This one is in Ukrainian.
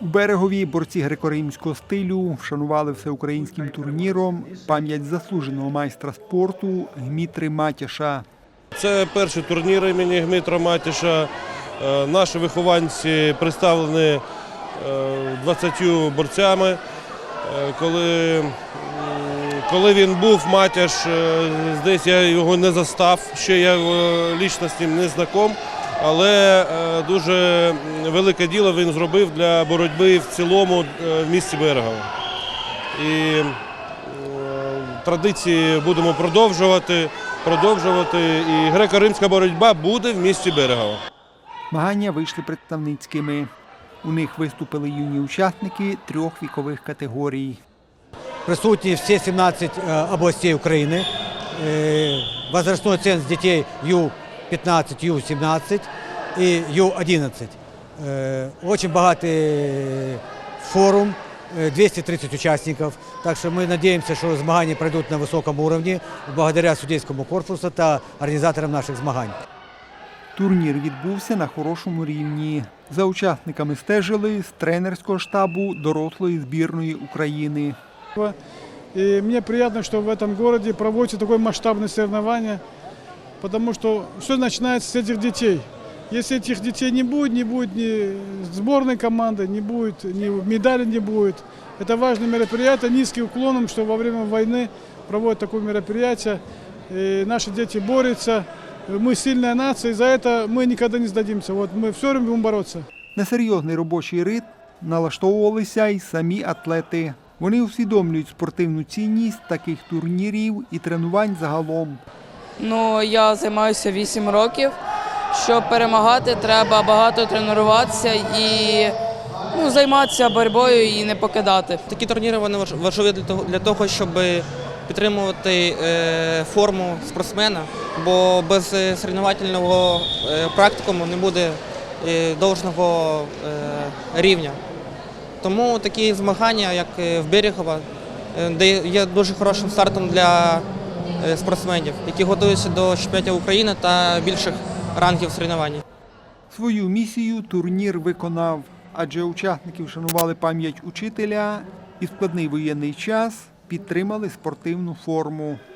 У берегові борці греко-римського стилю вшанували всеукраїнським турніром пам'ять заслуженого майстра спорту Гмітри Матяша. Це перший турнір імені Гмитра Матіша. Е, Наші вихованці представлені е, 20 борцями. Е, Коли, коли він був Матяш, е, десь я його не застав, ще я е, лічно з ним не знаком, але е, дуже велике діло він зробив для боротьби в цілому е, в місті Берегово. І е, традиції будемо продовжувати, продовжувати. І греко-римська боротьба буде в місті Берегово. Змагання вийшли представницькими. У них виступили юні учасники трьох вікових категорій. присутні всі 17 е, областей України. Возрастной ценз дітей Ю-15, Ю-17 і Ю-11. Е, Очень багатий форум, е, 230 учасників. Так що ми сподіваємося, що змагання пройдуть на високому рівні благодаря суддівському корпусу та організаторам наших змагань. Турнір відбувся на хорошому рівні. За учасниками стежили з тренерського штабу дорослої збірної України. И мне приятно, что в этом городе проводится такое масштабное соревнование, потому что все начинается с этих детей. Если этих детей не будет, не будет ни сборной команды, не будет, ни медали не будет. Это важное мероприятие, низкий уклоном, что во время войны проводят такое мероприятие. И наши дети борются. Мы сильная нация, и за это мы никогда не сдадимся. Вот мы все время будем бороться. На серйозний робочий ритм налаштовувалися й самі атлети. Вони усвідомлюють спортивну цінність таких турнірів і тренувань загалом. Ну, я займаюся 8 років. Щоб перемагати, треба багато тренуватися і ну, займатися боротьбою і не покидати. Такі турніри вони важ- важливі для того, для того, щоб підтримувати е, форму спортсмена, бо без е, соревновательного е, практикуму не буде должного е, рівня. Тому такі змагання, як в Берегово, е, де є дуже хорошим стартом для спортсменів, які готуються до чемпіонатів України та більших рангів соревновань. Свою місію турнір виконав, адже учасники вшанували пам'ять учителя і складний воєнний час підтримали спортивну форму.